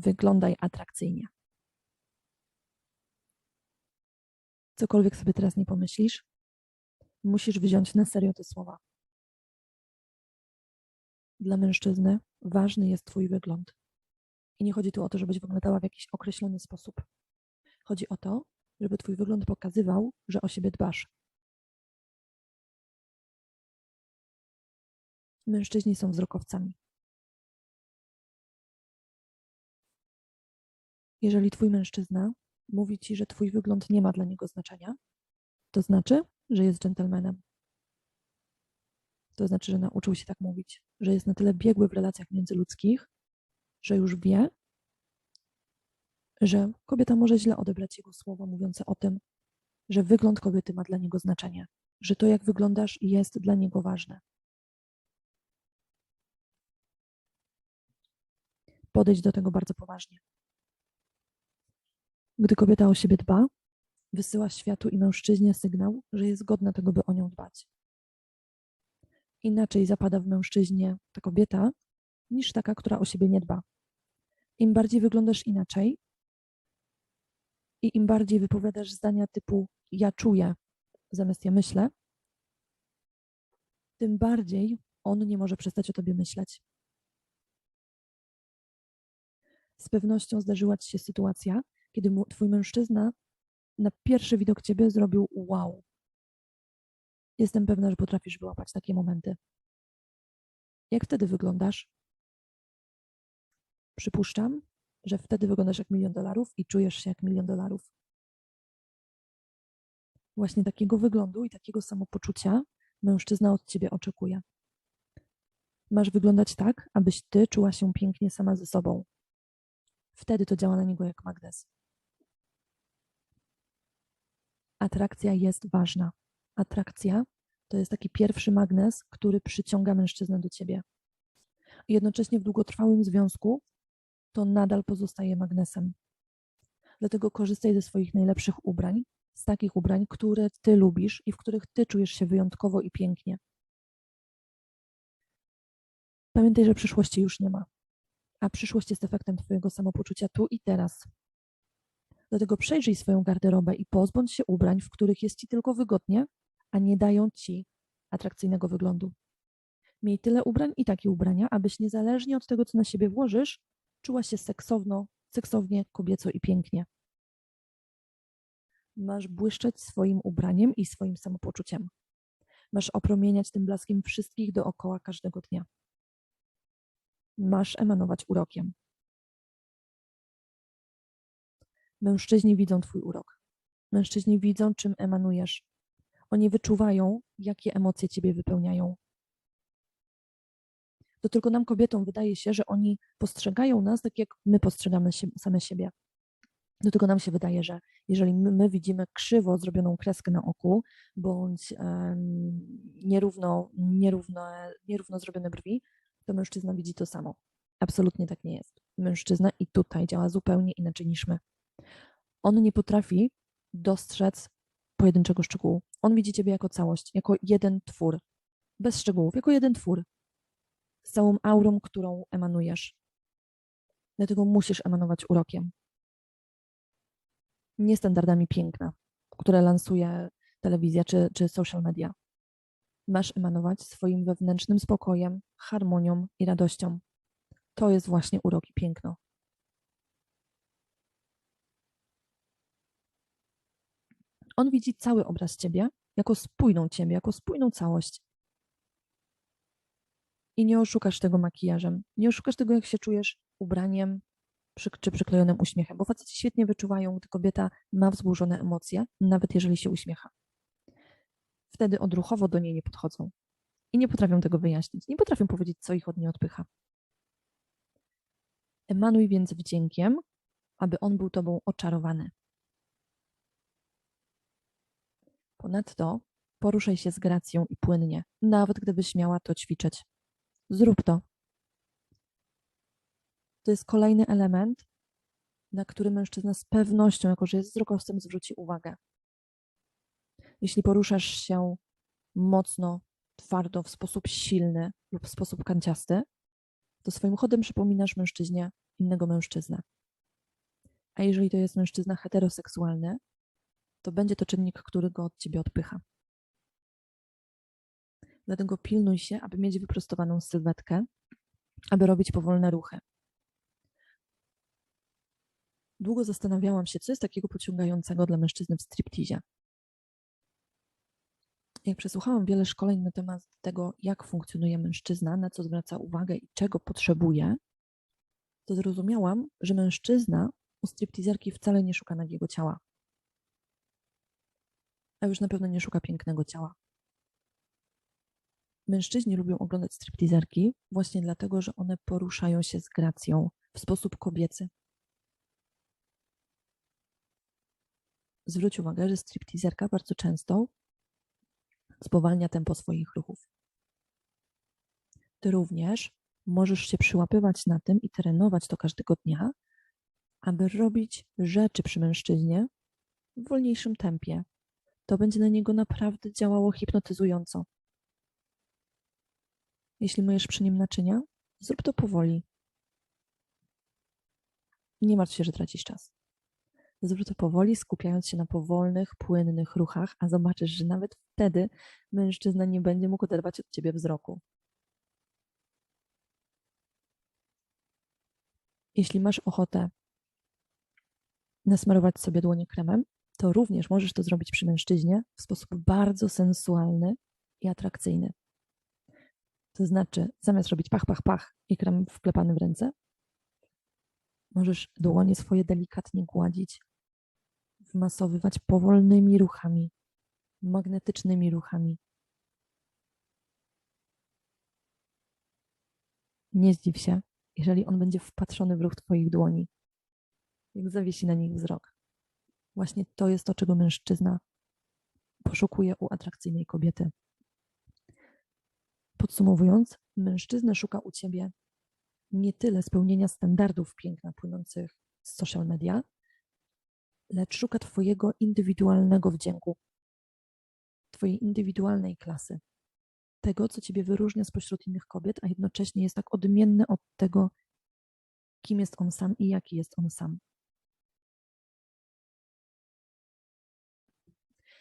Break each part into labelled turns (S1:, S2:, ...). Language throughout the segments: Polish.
S1: Wyglądaj atrakcyjnie. Cokolwiek sobie teraz nie pomyślisz, musisz wziąć na serio te słowa. Dla mężczyzny ważny jest Twój wygląd. I nie chodzi tu o to, żebyś wyglądała w jakiś określony sposób. Chodzi o to, żeby Twój wygląd pokazywał, że o siebie dbasz. Mężczyźni są wzrokowcami. Jeżeli Twój mężczyzna mówi Ci, że Twój wygląd nie ma dla niego znaczenia, to znaczy, że jest dżentelmenem. To znaczy, że nauczył się tak mówić, że jest na tyle biegły w relacjach międzyludzkich, że już wie, że kobieta może źle odebrać jego słowa mówiące o tym, że wygląd kobiety ma dla niego znaczenie, że to, jak wyglądasz, jest dla niego ważne. Podejdź do tego bardzo poważnie. Gdy kobieta o siebie dba, wysyła światu i mężczyźnie sygnał, że jest godna tego, by o nią dbać. Inaczej zapada w mężczyźnie ta kobieta, niż taka, która o siebie nie dba. Im bardziej wyglądasz inaczej i im bardziej wypowiadasz zdania typu ja czuję zamiast ja myślę, tym bardziej on nie może przestać o tobie myśleć. Z pewnością zdarzyła ci się sytuacja, kiedy twój mężczyzna na pierwszy widok ciebie zrobił wow. Jestem pewna, że potrafisz wyłapać takie momenty. Jak wtedy wyglądasz? Przypuszczam, że wtedy wyglądasz jak milion dolarów i czujesz się jak milion dolarów. Właśnie takiego wyglądu i takiego samopoczucia mężczyzna od ciebie oczekuje. Masz wyglądać tak, abyś ty czuła się pięknie sama ze sobą. Wtedy to działa na niego jak magnes. Atrakcja jest ważna. Atrakcja to jest taki pierwszy magnes, który przyciąga mężczyznę do ciebie. Jednocześnie w długotrwałym związku to nadal pozostaje magnesem. Dlatego korzystaj ze swoich najlepszych ubrań, z takich ubrań, które ty lubisz i w których ty czujesz się wyjątkowo i pięknie. Pamiętaj, że przyszłości już nie ma, a przyszłość jest efektem Twojego samopoczucia tu i teraz. Dlatego przejrzyj swoją garderobę i pozbądź się ubrań, w których jest Ci tylko wygodnie, a nie dają Ci atrakcyjnego wyglądu. Miej tyle ubrań i takie ubrania, abyś niezależnie od tego, co na siebie włożysz, czuła się seksowno, seksownie, kobieco i pięknie. Masz błyszczeć swoim ubraniem i swoim samopoczuciem. Masz opromieniać tym blaskiem wszystkich dookoła każdego dnia. Masz emanować urokiem. Mężczyźni widzą Twój urok. Mężczyźni widzą, czym emanujesz. Oni wyczuwają, jakie emocje Ciebie wypełniają. To tylko nam, kobietom, wydaje się, że oni postrzegają nas tak, jak my postrzegamy się, same siebie. Do tego nam się wydaje, że jeżeli my, my widzimy krzywo zrobioną kreskę na oku, bądź um, nierówno, nierówno, nierówno zrobione brwi, to mężczyzna widzi to samo. Absolutnie tak nie jest. Mężczyzna i tutaj działa zupełnie inaczej niż my. On nie potrafi dostrzec pojedynczego szczegółu. On widzi ciebie jako całość, jako jeden twór, bez szczegółów, jako jeden twór, z całą aurą, którą emanujesz. Dlatego musisz emanować urokiem. Nie standardami piękna, które lansuje telewizja czy, czy social media. Masz emanować swoim wewnętrznym spokojem, harmonią i radością. To jest właśnie urok i piękno. On widzi cały obraz ciebie jako spójną ciebie, jako spójną całość. I nie oszukasz tego makijażem, nie oszukasz tego, jak się czujesz ubraniem czy przyklejonym uśmiechem, bo faceci świetnie wyczuwają, gdy kobieta ma wzburzone emocje, nawet jeżeli się uśmiecha. Wtedy odruchowo do niej nie podchodzą i nie potrafią tego wyjaśnić, nie potrafią powiedzieć, co ich od niej odpycha. Emanuj więc wdziękiem, aby on był tobą oczarowany. Ponadto poruszaj się z gracją i płynnie, nawet gdybyś miała to ćwiczyć. Zrób to. To jest kolejny element, na który mężczyzna z pewnością, jako że jest wzrokowcem, zwróci uwagę. Jeśli poruszasz się mocno, twardo, w sposób silny lub w sposób kanciasty, to swoim chodem przypominasz mężczyźnie, innego mężczyznę. A jeżeli to jest mężczyzna heteroseksualny, to będzie to czynnik, który go od ciebie odpycha. Dlatego pilnuj się, aby mieć wyprostowaną sylwetkę, aby robić powolne ruchy. Długo zastanawiałam się, co jest takiego pociągającego dla mężczyzny w striptizie. Jak przesłuchałam wiele szkoleń na temat tego, jak funkcjonuje mężczyzna, na co zwraca uwagę i czego potrzebuje, to zrozumiałam, że mężczyzna u striptizerki wcale nie szuka nagiego ciała. A już na pewno nie szuka pięknego ciała. Mężczyźni lubią oglądać striptizerki właśnie dlatego, że one poruszają się z gracją w sposób kobiecy. Zwróć uwagę, że striptizerka bardzo często spowalnia tempo swoich ruchów. Ty również możesz się przyłapywać na tym i trenować to każdego dnia, aby robić rzeczy przy mężczyźnie w wolniejszym tempie. To będzie na niego naprawdę działało hipnotyzująco. Jeśli myjesz przy nim naczynia, zrób to powoli. Nie martw się, że tracisz czas. Zrób to powoli, skupiając się na powolnych, płynnych ruchach, a zobaczysz, że nawet wtedy mężczyzna nie będzie mógł oderwać od ciebie wzroku. Jeśli masz ochotę nasmarować sobie dłonie kremem, to również możesz to zrobić przy mężczyźnie w sposób bardzo sensualny i atrakcyjny. To znaczy, zamiast robić pach, pach, pach i krem wklepany w ręce, możesz dłonie swoje delikatnie gładzić, wmasowywać powolnymi ruchami, magnetycznymi ruchami. Nie zdziw się, jeżeli on będzie wpatrzony w ruch Twoich dłoni, jak zawiesi na nich wzrok. Właśnie to jest to, czego mężczyzna poszukuje u atrakcyjnej kobiety. Podsumowując, mężczyzna szuka u ciebie nie tyle spełnienia standardów piękna płynących z social media, lecz szuka Twojego indywidualnego wdzięku, Twojej indywidualnej klasy, tego, co Ciebie wyróżnia spośród innych kobiet, a jednocześnie jest tak odmienny od tego, kim jest on sam i jaki jest on sam.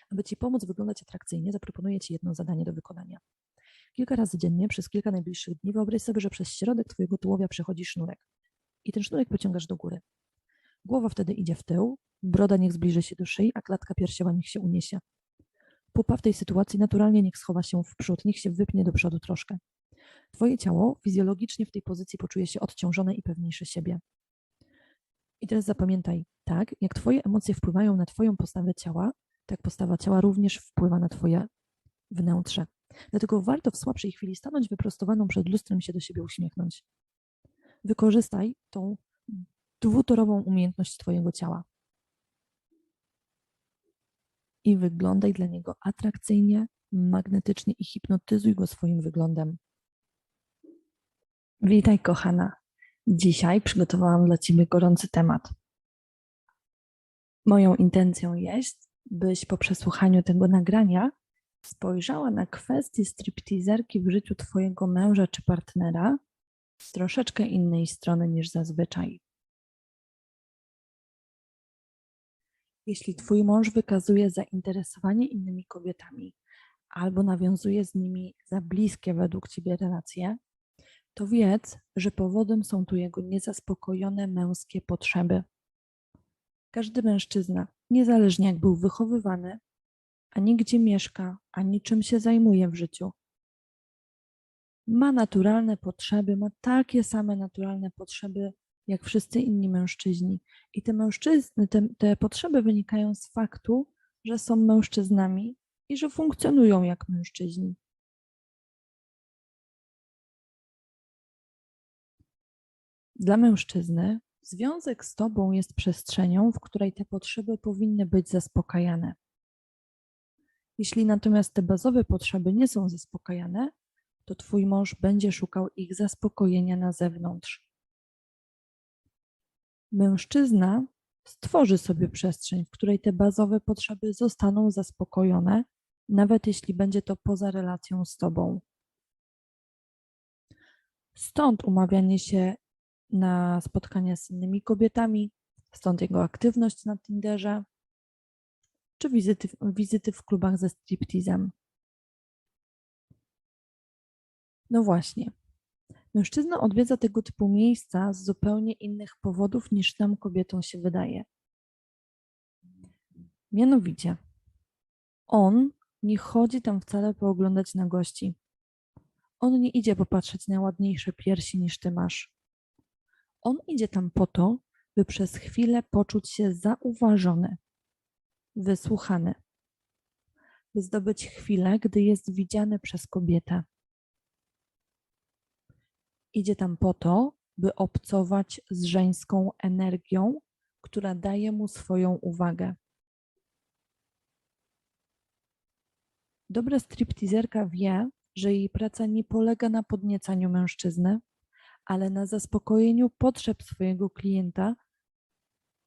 S1: Aby Ci pomóc wyglądać atrakcyjnie, zaproponuję Ci jedno zadanie do wykonania. Kilka razy dziennie, przez kilka najbliższych dni, wyobraź sobie, że przez środek Twojego tułowia przechodzi sznurek i ten sznurek pociągasz do góry. Głowa wtedy idzie w tył, broda niech zbliży się do szyi, a klatka piersiowa niech się uniesie. Pupa w tej sytuacji naturalnie niech schowa się w przód, niech się wypnie do przodu troszkę. Twoje ciało fizjologicznie w tej pozycji poczuje się odciążone i pewniejsze siebie. I teraz zapamiętaj, tak, jak Twoje emocje wpływają na Twoją postawę ciała, tak postawa ciała również wpływa na Twoje wnętrze. Dlatego warto w słabszej chwili stanąć wyprostowaną przed lustrem się do siebie uśmiechnąć. Wykorzystaj tą dwutorową umiejętność Twojego ciała. I wyglądaj dla niego atrakcyjnie, magnetycznie i hipnotyzuj go swoim wyglądem. Witaj, kochana. Dzisiaj przygotowałam dla Ciebie gorący temat. Moją intencją jest, byś po przesłuchaniu tego nagrania spojrzała na kwestię stripteaserki w życiu Twojego męża czy partnera z troszeczkę innej strony niż zazwyczaj. Jeśli Twój mąż wykazuje zainteresowanie innymi kobietami albo nawiązuje z nimi za bliskie według Ciebie relacje, to wiedz, że powodem są tu jego niezaspokojone męskie potrzeby. Każdy mężczyzna, niezależnie jak był wychowywany, ani gdzie mieszka, ani czym się zajmuje w życiu, ma naturalne potrzeby, ma takie same naturalne potrzeby jak wszyscy inni mężczyźni. I te mężczyzny, te, te potrzeby wynikają z faktu, że są mężczyznami i że funkcjonują jak mężczyźni. Dla mężczyzny związek z tobą jest przestrzenią, w której te potrzeby powinny być zaspokajane. Jeśli natomiast te bazowe potrzeby nie są zaspokajane, to twój mąż będzie szukał ich zaspokojenia na zewnątrz. Mężczyzna stworzy sobie przestrzeń, w której te bazowe potrzeby zostaną zaspokojone, nawet jeśli będzie to poza relacją z tobą. Stąd umawianie się na spotkania z innymi kobietami, stąd jego aktywność na Tinderze, czy wizyty, wizyty w klubach ze striptizem. No właśnie. Mężczyzna odwiedza tego typu miejsca z zupełnie innych powodów niż nam kobietom się wydaje. Mianowicie, on nie chodzi tam wcale pooglądać na gości. On nie idzie popatrzeć na ładniejsze piersi niż ty masz. On idzie tam po to, by przez chwilę poczuć się zauważony, wysłuchany, by zdobyć chwilę, gdy jest widziany przez kobietę. Idzie tam po to, by obcować z żeńską energią, która daje mu swoją uwagę. Dobra stripteaserka wie, że jej praca nie polega na podniecaniu mężczyzny, ale na zaspokojeniu potrzeb swojego klienta,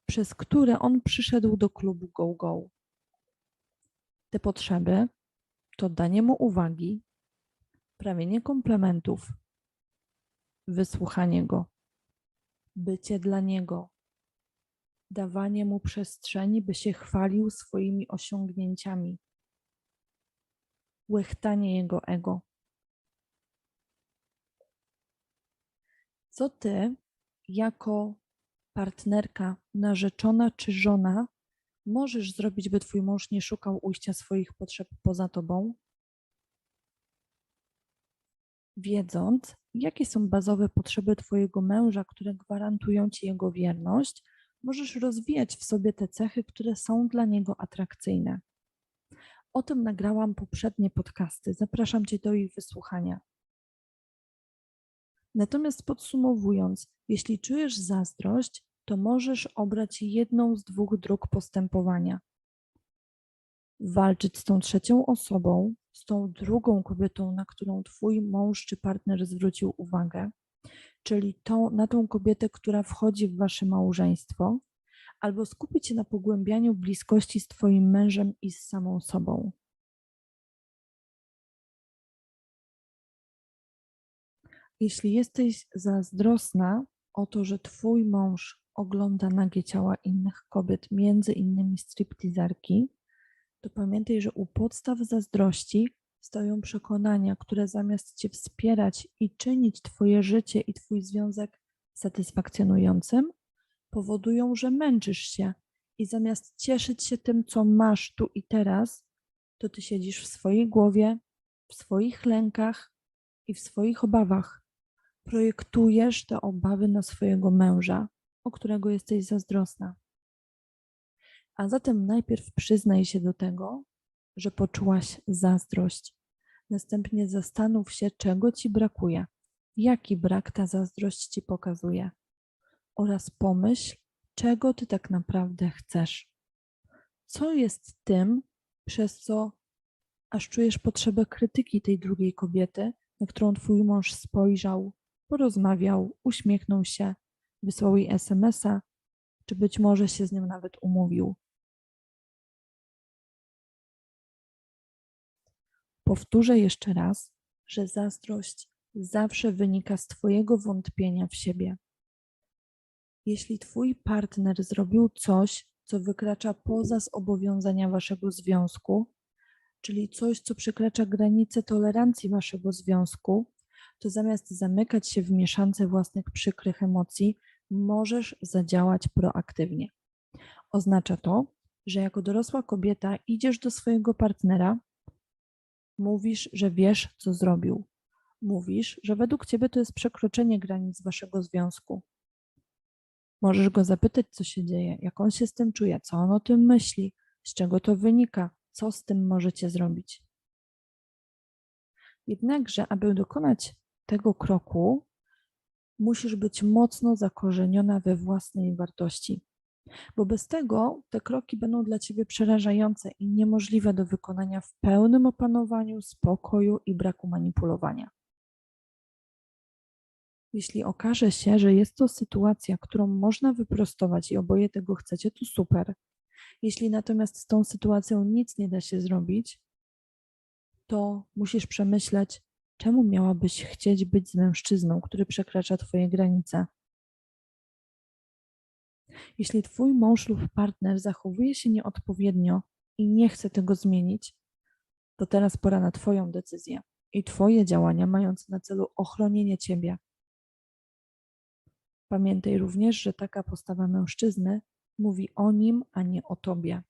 S1: przez które on przyszedł do klubu Go Go. Te potrzeby to danie mu uwagi, prawienie komplementów, wysłuchanie go, bycie dla niego, dawanie mu przestrzeni, by się chwalił swoimi osiągnięciami, łechtanie jego ego. Co ty, jako partnerka, narzeczona czy żona, możesz zrobić, by twój mąż nie szukał ujścia swoich potrzeb poza tobą? Wiedząc, jakie są bazowe potrzeby twojego męża, które gwarantują ci jego wierność, możesz rozwijać w sobie te cechy, które są dla niego atrakcyjne. O tym nagrałam poprzednie podcasty. Zapraszam cię do ich wysłuchania. Natomiast podsumowując, jeśli czujesz zazdrość, to możesz obrać jedną z dwóch dróg postępowania. Walczyć z tą trzecią osobą, z tą drugą kobietą, na którą twój mąż czy partner zwrócił uwagę, czyli tą, na tą kobietę, która wchodzi w wasze małżeństwo, albo skupić się na pogłębianiu bliskości z twoim mężem i z samą sobą. Jeśli jesteś zazdrosna o to, że twój mąż ogląda nagie ciała innych kobiet, między innymi stripteaserki, to pamiętaj, że u podstaw zazdrości stoją przekonania, które zamiast cię wspierać i czynić twoje życie i twój związek satysfakcjonującym, powodują, że męczysz się i zamiast cieszyć się tym, co masz tu i teraz, to ty siedzisz w swojej głowie, w swoich lękach i w swoich obawach. Projektujesz te obawy na swojego męża, o którego jesteś zazdrosna. A zatem najpierw przyznaj się do tego, że poczułaś zazdrość. Następnie zastanów się, czego ci brakuje, jaki brak ta zazdrość ci pokazuje, oraz pomyśl, czego ty tak naprawdę chcesz. Co jest tym, przez co aż czujesz potrzebę krytyki tej drugiej kobiety, na którą twój mąż spojrzał, porozmawiał, uśmiechnął się, wysłał jej SMS-a, czy być może się z nią nawet umówił. Powtórzę jeszcze raz, że zazdrość zawsze wynika z Twojego wątpienia w siebie. Jeśli Twój partner zrobił coś, co wykracza poza zobowiązania Waszego związku, czyli coś, co przekracza granice tolerancji Waszego związku, to zamiast zamykać się w mieszance własnych przykrych emocji, możesz zadziałać proaktywnie. Oznacza to, że jako dorosła kobieta idziesz do swojego partnera Mówisz, że wiesz, co zrobił. Mówisz, że według ciebie to jest przekroczenie granic waszego związku. Możesz go zapytać, co się dzieje, jak on się z tym czuje, co on o tym myśli, z czego to wynika, co z tym możecie zrobić. Jednakże, aby dokonać tego kroku, musisz być mocno zakorzeniona we własnej wartości bo bez tego te kroki będą dla ciebie przerażające i niemożliwe do wykonania w pełnym opanowaniu, spokoju i braku manipulowania. Jeśli okaże się, że jest to sytuacja, którą można wyprostować i oboje tego chcecie, to super. Jeśli natomiast z tą sytuacją nic nie da się zrobić, to musisz przemyśleć, czemu miałabyś chcieć być z mężczyzną, który przekracza Twoje granice Jeśli twój mąż lub partner zachowuje się nieodpowiednio i nie chce tego zmienić, to teraz pora na Twoją decyzję i Twoje działania mające na celu ochronienie Ciebie. Pamiętaj również, że taka postawa mężczyzny mówi o nim, a nie o Tobie.